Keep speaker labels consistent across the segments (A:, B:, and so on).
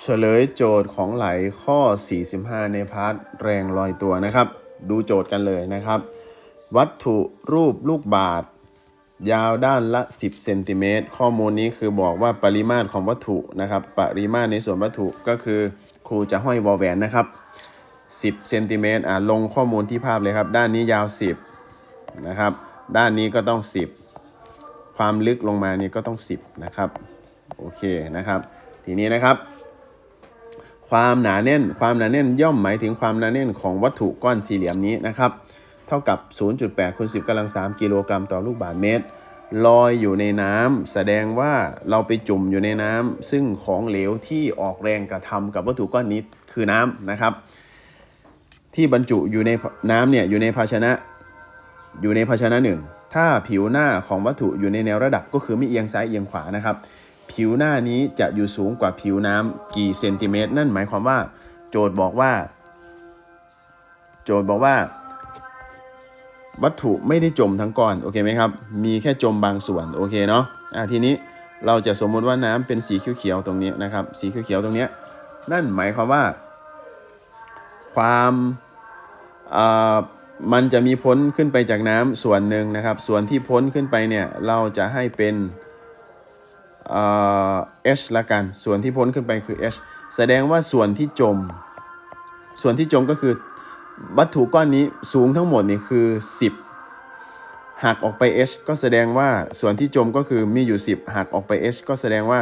A: เฉลยโจทย์ของไหลข้อ 45 ในพาร์ทแรงลอยตัวนะครับ ดูโจทย์กันเลยนะครับ วัตถุรูปลูกบาศยาวด้านละ 10 เซนติเมตรข้อมูลนี้คือบอกว่าปริมาตรของวัตถุนะครับ ปริมาตรในส่วนวัตถุก็คือครูจะห้อยวอลแหวนนะครับ 10 เซนติเมตรอ่าลงข้อมูลที่ภาพเลยครับ ด้านนี้ยาว 10 นะครับ ด้านนี้ก็ต้อง 10 ความลึกลงมานี่ก็ต้อง 10 นะครับ โอเคนะครับ ทีนี้นะครับ ความหนาแน่น ความหนาแน่นย่อมหมายถึงความหนาแน่นของวัตถุก้อนสี่เหลี่ยมนี้นะครับ เท่ากับ 0.8คูณ10กำลัง 3 กิโลกรัมต่อลูกบาศก์เมตร ลอยอยู่ในน้ำแสดงว่าเราไปจุ่มอยู่ในน้ำซึ่งของเหลวที่ออกแรงกระทำกับวัตถุก้อนนี้คือน้ำนะครับ ที่บรรจุอยู่ในน้ำเนี่ยอยู่ในภาชนะอยู่ในภาชนะหนึ่งถ้าผิวหน้าของวัตถุอยู่ในแนวระดับก็คือไม่เอียงซ้ายเอียงขวานะครับ ผิวหน้านี้จะอยู่สูงกว่าผิวน้ำกี่เซนติเมตร นั่นหมายความว่า โจทย์บอกว่า โจทย์บอกว่า วัตถุไม่ได้จมทั้งก้อน โอเคไหมครับ มีแค่จมบางส่วน โอเคเนาะอะทีนี้เราจะสมมุติว่าน้ำเป็นสีเขียวๆตรงนี้นะครับ สีเขียวๆตรงนี้นั่นหมายความว่า ความมันจะมีพ้นขึ้นไปจากน้ำส่วนหนึ่งนะครับ ส่วนที่พ้นขึ้นไปเนี่ยเราจะให้เป็น เอ่อ h ละกัน ส่วนที่พ้นขึ้นไปคือ h แสดงว่าส่วนที่จม ส่วนที่จมก็คือวัตถุก้อนนี้สูงทั้งหมดนี่คือ 10หักออกไป h ก็แสดงว่าส่วนที่จมก็คือมีอยู่ 10หักออกไป h ก็แสดงว่า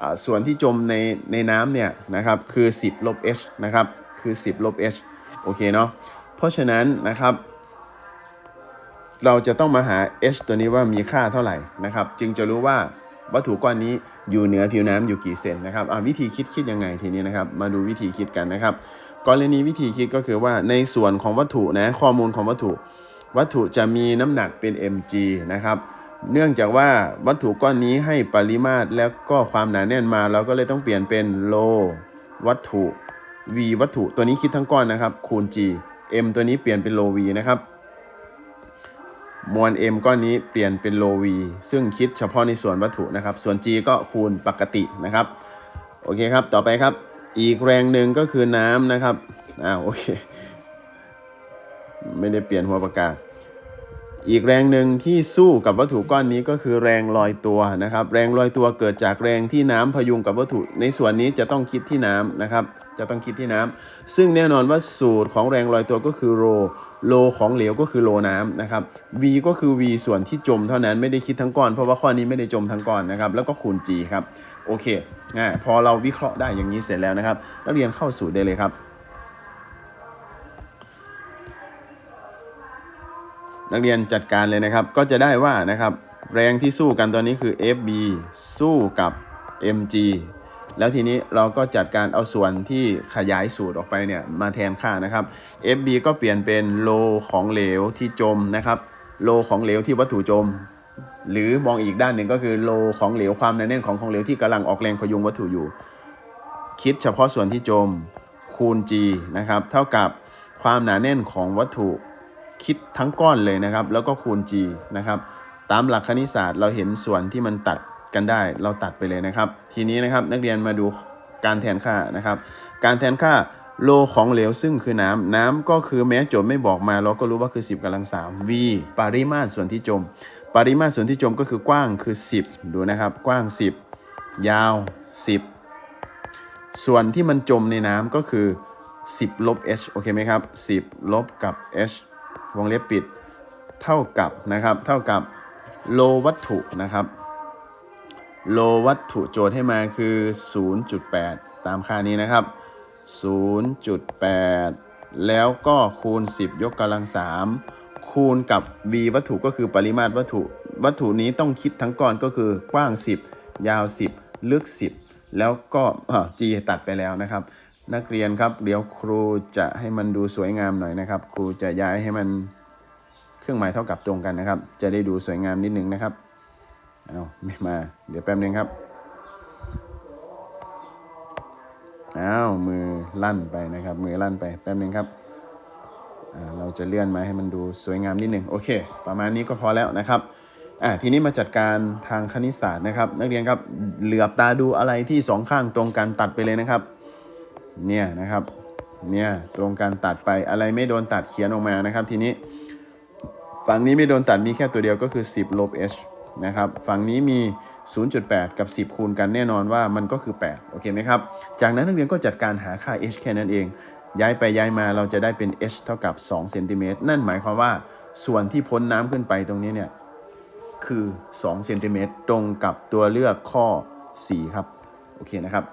A: อ่าส่วนที่จมในในน้ำเนี่ยนะครับคือ 10ลบ h นะครับคือ 10ลบ h โอเคเนาะเพราะฉะนั้นนะครับ เราจะต้องมาหา h ตัวนี้ว่ามีค่าเท่าไหร่นะครับ จึงจะรู้ว่า วัตถุก้อนนี้อยู่เหนือผิวน้ำอยู่กี่เซนนะครับวิธีคิดคิดยังไงทีนี้นะครับ มาดูวิธีคิดกันนะครับ กรณีวิธีคิดก็คือว่าในส่วนของวัตถุนะข้อมูลของวัตถุ วัตถุจะมีน้ำหนักเป็น mg นะครับเนื่องจากว่าวัตถุก้อนนี้ให้ปริมาตรแล้วก็ความหนาแน่นมา เราก็เลยต้องเปลี่ยนเป็นโลวัตถุ v วัตถุตัวนี้คิดทั้งก้อนนะครับ คูณ g m ตัวนี้เปลี่ยนเป็นโล v นะครับ มวล m ก้อนนี้เปลี่ยนเป็นโล v ซึ่งคิดเฉพาะในส่วนวัตถุนะครับ ส่วน g ก็คูณปกตินะครับ โอเคครับ ต่อไปครับ อีกแรงหนึ่งก็คือน้ำนะครับอ้าวโอเค ไม่ได้เปลี่ยนหัวปากกา อีกแรงหนึ่งที่สู้กับวัตถุก้อนนี้ก็คือแรงลอยตัวนะครับ แรงลอยตัวเกิดจากแรงที่น้ำพยุงกับวัตถุ ในส่วนนี้จะต้องคิดที่น้ำนะครับ จะต้องคิดที่น้ำซึ่งแน่นอนว่าสูตรของแรงลอยตัวก็คือโรโลของเหลวก็คือโลน้ำนะครับ v ก็คือ v ส่วนที่จมเท่านั้นไม่ได้คิดทั้งก้อน เพราะว่าข้อนี้ไม่ได้จมทั้งก้อนนะครับ แล้วก็คูณ g ครับ โอเคง่ายพอเราวิเคราะห์ได้อย่างนี้เสร็จแล้วนะครับ นักเรียนเข้าสู่ได้เลยครับ นักเรียนจัดการเลยนะครับ ก็จะได้ว่านะครับ แรงที่สู้กันตอนนี้คือ FB สู้กับ MG แล้วทีนี้เราก็จัดการเอาส่วนที่ขยายสูตรออกไปเนี่ยมาแทนค่านะครับ FB ก็เปลี่ยนเป็นโลของเหลวที่จมนะครับโลของเหลวที่วัตถุจม หรือมองอีกด้านหนึ่งก็คือโลของเหลวความหนาแน่นของของเหลวที่กำลังออกแรงพยุงวัตถุอยู่ คิดเฉพาะส่วนที่จมคูณ g นะครับเท่ากับความหนาแน่นของวัตถุ คิดทั้งก้อนเลยนะครับ แล้วก็คูณ g นะครับตามหลักคณิตศาสตร์เราเห็นส่วนที่มันตัดกันได้ เราตัดไปเลยนะครับ ทีนี้นะครับนักเรียนมาดูการแทนค่านะครับ การแทนค่าโลของเหลวซึ่งคือน้ำน้ำก็คือแม้โจทย์ไม่บอกมาเราก็รู้ว่าคือ 10กำลัง3 v ปริมาตรส่วนที่จม ปริมาตรส่วนที่จมก็คือกว้างคือ 10 ดูนะครับ กว้าง 10 ยาว 10 ส่วนที่มันจมในน้ำก็คือ 10 ลบ h โอเคไหมครับ 10 ลบกับ h วงเล็บปิดเท่ากับนะครับ เท่ากับโลวัตถุนะครับ โลวัตถุโจทย์ให้มาคือ 0.8 ตามค่านี้นะครับ 0.8 แล้วก็คูณ 10 ยกกำลัง 3 คูณกับ v วัตถุก็คือปริมาตรวัตถุ วัตถุนี้ต้องคิดทั้งก้อนก็คือกว้าง 10 ยาว 10 ลึก 10 แล้วก็ g ตัดไปแล้วนะครับ นักเรียนครับ เดี๋ยวครูจะให้มันดูสวยงามหน่อยนะครับ ครูจะย้ายให้มันเครื่องหมายเท่ากับตรงกันนะครับ จะได้ดูสวยงามนิดนึงนะครับเอาไม่มา เดี๋ยวแป๊บนึงครับอ้าวมือลั่นไปนะครับ มือลั่นไปแป๊บนึงครับเราจะเลื่อนมาให้มันดูสวยงามนิดหนึ่งโอเค ประมาณนี้ก็พอแล้วนะครับอะทีนี้มาจัดการทางคณิตศาสตร์นะครับ นักเรียนครับเหลือบตาดูอะไรที่สองข้างตรงกันตัดไปเลยนะครับ เนี่ยนะครับเนี่ยตรงกันตัดไปอะไรไม่โดนตัดเขียนออกมานะครับ ทีนี้ ฝั่งนี้ไม่โดนตัดมีแค่ตัวเดียวก็คือ 10 ลบ h นะครับฝั่งนี้มี 0.8 กับ 10 คูณกันแน่นอนว่ามันก็คือ 8 โอเคไหมครับ จากนั้นนักเรียนก็จัดการหาค่า h แค่นั้นเอง ย้ายไปย้ายมาเราจะได้เป็น h เท่ากับ2เซนติเมตรนั่นหมายความว่าส่วนที่พ้นน้ำขึ้นไปตรงนี้เนี่ยคือ2เซนติเมตรตรงกับตัวเลือกข้อ 4 ครับ โอเคนะครับ